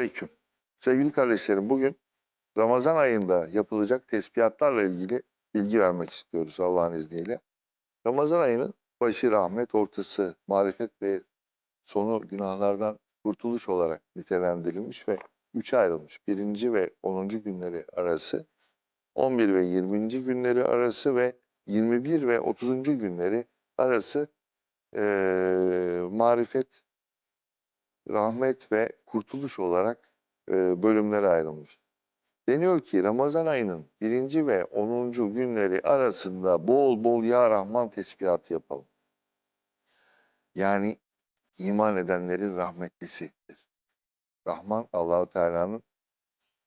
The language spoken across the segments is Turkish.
Selamünaleyküm. Sevgili kardeşlerim bugün Ramazan ayında yapılacak tesbihatlarla ilgili bilgi vermek istiyoruz Allah'ın izniyle. Ramazan ayının başı rahmet, ortası marifet ve sonu günahlardan kurtuluş olarak nitelendirilmiş ve üçe ayrılmış. Birinci ve onuncu günleri arası, 11 ve 20. günleri arası ve 21 ve 30. günleri arası eee, marifet, rahmet ve kurtuluş olarak e, bölümlere ayrılmış. Deniyor ki Ramazan ayının birinci ve onuncu günleri arasında bol bol Ya Rahman tesbihatı yapalım. Yani iman edenlerin rahmetlisidir. Rahman Allahu Teala'nın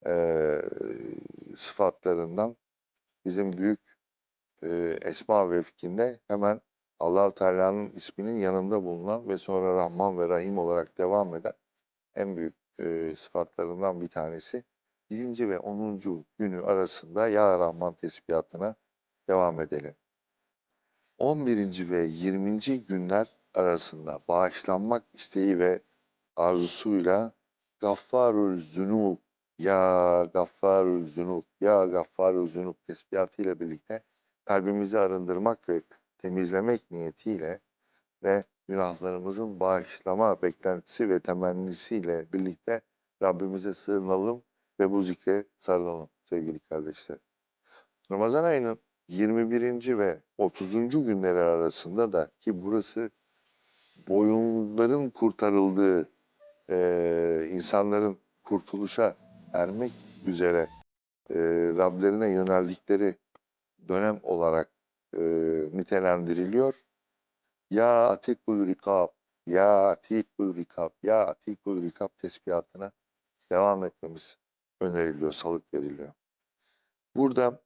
e, sıfatlarından bizim büyük e, esma ve fikinde hemen Allahu Teala'nın isminin yanında bulunan ve sonra Rahman ve Rahim olarak devam eden en büyük e, sıfatlarından bir tanesi. Birinci ve onuncu günü arasında Ya Rahman tesbihatına devam edelim. 11. ve 20. günler arasında bağışlanmak isteği ve arzusuyla Gaffarul Zunub, Ya Gaffarul Zunub, Ya Gaffarul Zunub tesbihatı ile birlikte kalbimizi arındırmak ve temizlemek niyetiyle ve günahlarımızın bağışlama beklentisi ve temennisiyle birlikte Rabbimize sığınalım ve bu zikre sarılalım sevgili kardeşler. Ramazan ayının 21. ve 30. günleri arasında da ki burası boyunların kurtarıldığı, eee, insanların kurtuluşa ermek üzere eee, Rablerine yöneldikleri dönem olarak eee, nitelendiriliyor. Ya atikul rikab, ya atikul rikab, ya atikul rikab tesbihatına devam etmemiz öneriliyor, salık veriliyor. Burada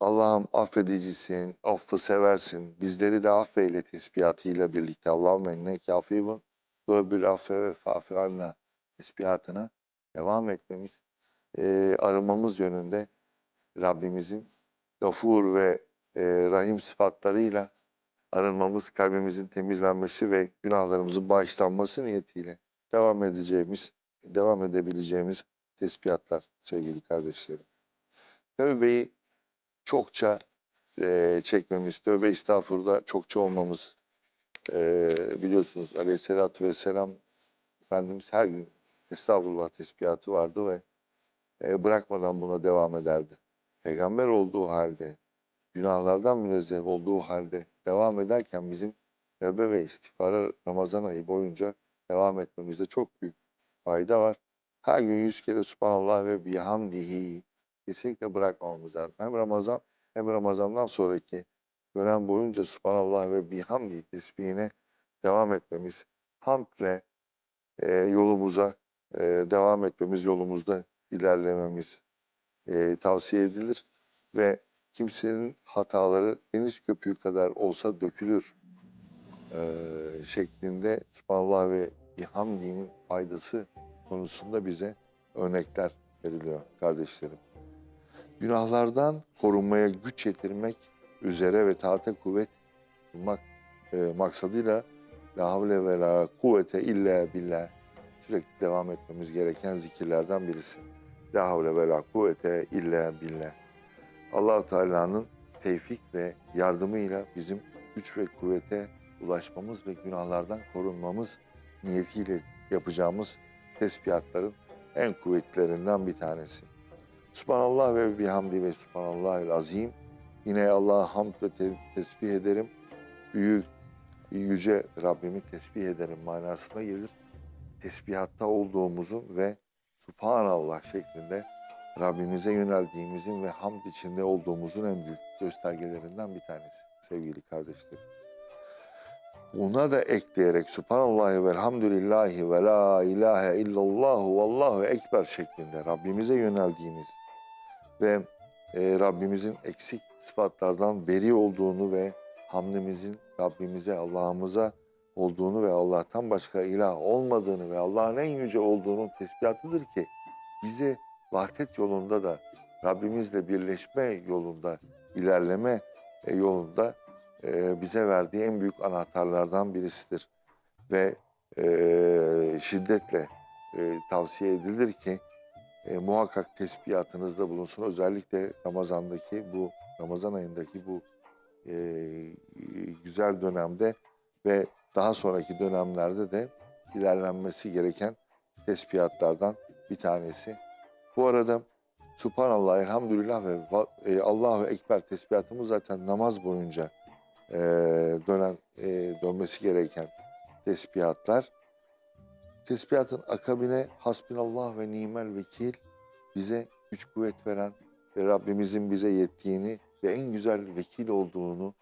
Allah'ım affedicisin, affı seversin, bizleri de affeyle tesbihatıyla birlikte Allahümme enneke afivun ve bil affe ve fa'fi anna tesbihatına devam etmemiz, eee, arınmamız yönünde Rabbimizin gafur ve eee, rahim sıfatlarıyla arınmamız, kalbimizin temizlenmesi ve günahlarımızın bağışlanması niyetiyle devam edeceğimiz, devam edebileceğimiz tesbihatlar sevgili kardeşlerim. Tövbeyi çokça eee, çekmemiz, tövbe estağfurullah çokça olmamız. Eee, biliyorsunuz aleyhissalatü vesselam Efendimiz her gün estağfurullah tesbihatı vardı ve eee, bırakmadan buna devam ederdi. Peygamber olduğu halde, günahlardan münezzeh olduğu halde devam ederken bizim tövbe ve istiğfara Ramazan ayı boyunca devam etmemizde çok büyük fayda var. Her gün yüz kere Subhanallah ve bihamdihi kesinlikle bırakmamamız lazım. Hem Ramazan hem Ramazan'dan sonraki dönem boyunca Subhanallah ve bihamdi tesbihine devam etmemiz, hamdle e, yolumuza e, devam etmemiz, yolumuzda ilerlememiz e, tavsiye edilir ve kimsenin hataları deniz köpüğü kadar olsa dökülür e, şeklinde Subhanallah ve bihamdinin faydası konusunda bize örnekler veriliyor kardeşlerim. Günahlardan korunmaya güç yetirmek üzere ve taate kuvvet bulmak e, maksadıyla La havle ve la kuvvete illa billah sürekli devam etmemiz gereken zikirlerden birisi. La havle ve la kuvvete illa billah. Allah Teala'nın tevfik ve yardımıyla bizim güç ve kuvvete ulaşmamız ve günahlardan korunmamız niyetiyle yapacağımız tesbihatların en kuvvetlilerinden bir tanesi. Subhanallah ve bihamdi ve subhanallahil azim. Yine Allah'a hamd ve te- tesbih ederim. Büyük, yüce Rabbimi tesbih ederim manasına gelir. Tesbihatta olduğumuzun ve Subhanallah şeklinde Rabbimize yöneldiğimizin ve hamd içinde olduğumuzun en büyük göstergelerinden bir tanesi sevgili kardeşlerim. Buna da ekleyerek Subhanallahi ve elhamdülillahi ve la ilahe illallahu vallahu ekber şeklinde Rabbimize yöneldiğimiz ve e, Rabbimizin eksik sıfatlardan beri olduğunu ve hamdimizin Rabbimize, Allah'ımıza olduğunu ve Allah'tan başka ilah olmadığını ve Allah'ın en yüce olduğunun tespihatıdır ki bizi vahdet yolunda da Rabbimizle birleşme yolunda, ilerleme e, yolunda e, bize verdiği en büyük anahtarlardan birisidir. Ve e, şiddetle tavsiye edilir ki muhakkak tesbihatınızda bulunsun. Özellikle Ramazan'daki bu Ramazan ayındaki bu güzel dönemde ve daha sonraki dönemlerde de ilerlenmesi gereken tesbihatlardan bir tanesi. Bu arada Subhanallah, Elhamdülillah ve e, Allahu Ekber tesbihatımız zaten namaz boyunca e, dönen e, dönmesi gereken tesbihatlar. Tesbihatın akabine hasbinallah ve nimel vekil bize güç kuvvet veren ve Rabbimizin bize yettiğini ve en güzel vekil olduğunu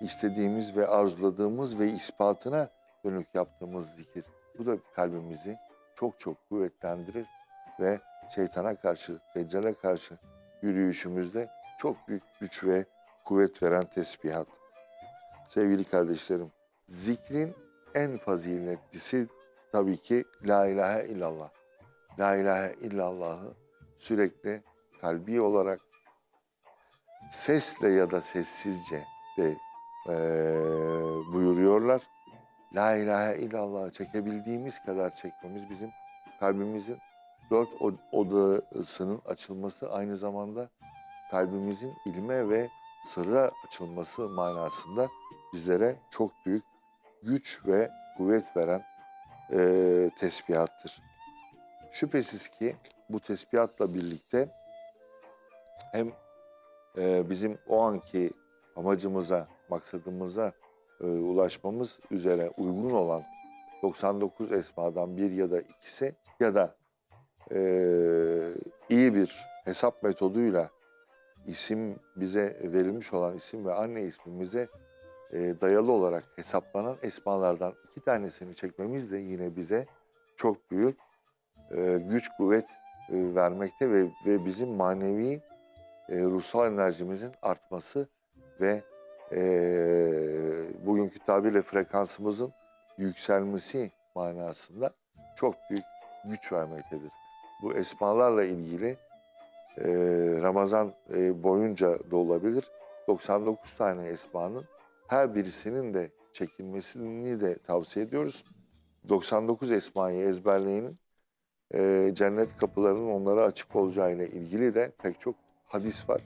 istediğimiz ve arzuladığımız ve ispatına dönük yaptığımız zikir. Bu da kalbimizi çok çok kuvvetlendirir ve şeytana karşı, deccale karşı yürüyüşümüzde çok büyük güç ve kuvvet veren tesbihat. Sevgili kardeşlerim, zikrin en faziletlisi tabii ki La ilahe illallah. La ilahe illallah'ı sürekli kalbi olarak sesle ya da sessizce de eee, buyuruyorlar. La ilahe illallah'ı çekebildiğimiz kadar çekmemiz bizim kalbimizin dört od- odasının açılması aynı zamanda kalbimizin ilme ve sırra açılması manasında bizlere çok büyük güç ve kuvvet veren eee tesbihattır. Şüphesiz ki bu tesbihatla birlikte hem eee, bizim o anki amacımıza, maksadımıza eee, ulaşmamız üzere uygun olan 99 esmadan bir ya da ikisi ya da eee, iyi bir hesap metoduyla isim bize verilmiş olan isim ve anne ismimize eee, dayalı olarak hesaplanan esmalardan iki tanesini çekmemiz de yine bize çok büyük eee, güç kuvvet eee, vermekte ve, ve bizim manevi eee, ruhsal enerjimizin artması ve eee, bugünkü tabirle frekansımızın yükselmesi manasında çok büyük güç vermektedir. Bu esmalarla ilgili eee, Ramazan eee, boyunca da olabilir. 99 tane esmanın her birisinin de çekilmesini de tavsiye ediyoruz. 99 esmayı ezberleyenin eee, cennet kapılarının onlara açık olacağıyla ilgili de pek çok hadis var.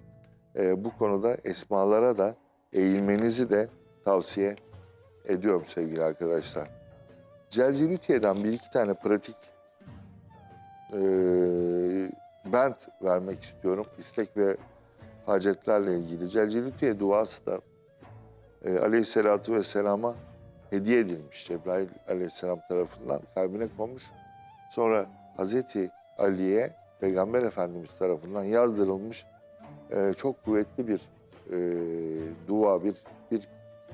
Eee, bu konuda esmalara da eğilmenizi de tavsiye ediyorum sevgili arkadaşlar. Celcilütiye'den bir iki tane pratik eee bent vermek istiyorum. İstek ve hacetlerle ilgili. Celcilütiye duası da e, aleyhissalatü vesselama hediye edilmiş Cebrail aleyhisselam tarafından kalbine konmuş. Sonra Hazreti Ali'ye Peygamber Efendimiz tarafından yazdırılmış e, çok kuvvetli bir e, dua, bir bir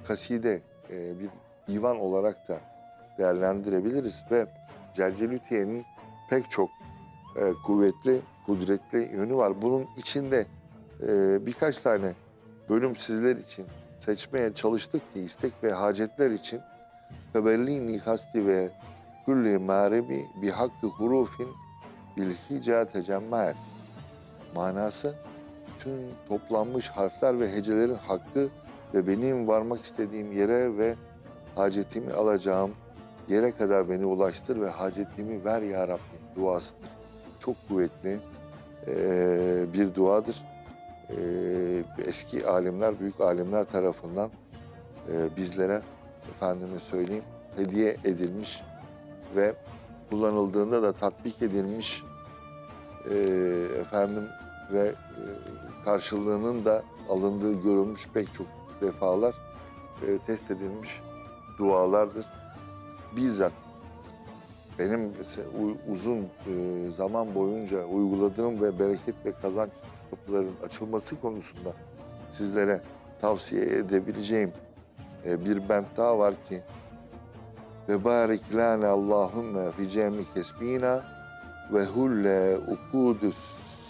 kaside, e, bir divan olarak da değerlendirebiliriz ve Celcelütiye'nin pek çok e, kuvvetli, kudretli yönü var. Bunun içinde e, birkaç tane bölüm sizler için seçmeye çalıştık ki istek ve hacetler için Febellini hasti ve kulli mağribi bi hakkı hurufin bil hica tecemmaet. Manası bütün toplanmış harfler ve hecelerin hakkı ve benim varmak istediğim yere ve hacetimi alacağım yere kadar beni ulaştır ve hacetimi ver ya Rabbi duasıdır. Çok kuvvetli bir duadır. Eski alimler, büyük alimler tarafından bizlere efendime söyleyeyim hediye edilmiş ve kullanıldığında da tatbik edilmiş efendim ve karşılığının da alındığı görülmüş pek çok defalar test edilmiş dualardır. Bizzat benim uzun eee, zaman boyunca uyguladığım ve bereket ve kazanç kapıların açılması konusunda sizlere tavsiye edebileceğim e, bir bent daha var ki ve barik lana Allahümme fi cemi kesbina ve hulle ukudu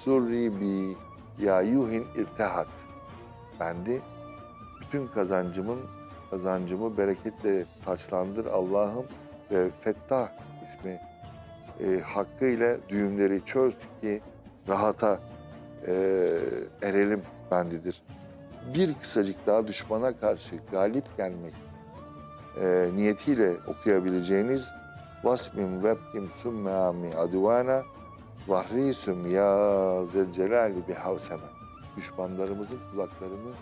surri bi ya yuhin irtehat. Bendi bütün kazancımın kazancımı bereketle taçlandır Allah'ım ve Fettah ismi e, hakkıyla düğümleri çöz ki rahata e, erelim bendidir. Bir kısacık daha düşmana karşı galip gelmek e, niyetiyle okuyabileceğiniz Vasmim vebkim sümmâmi aduvana vahrisüm ya zelcelali bihavseme. Düşmanlarımızın kulaklarını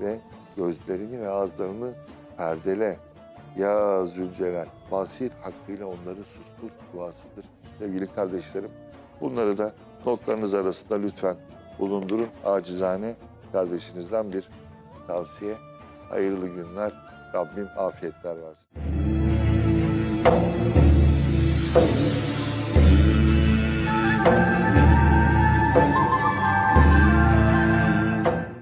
ve gözlerini ve ağızlarını perdele. Ya Zülcelal, basir hakkıyla onları sustur duasıdır. Sevgili kardeşlerim, bunları da notlarınız arasında lütfen bulundurun. Acizane kardeşinizden bir tavsiye. Hayırlı günler. Rabbim afiyetler versin.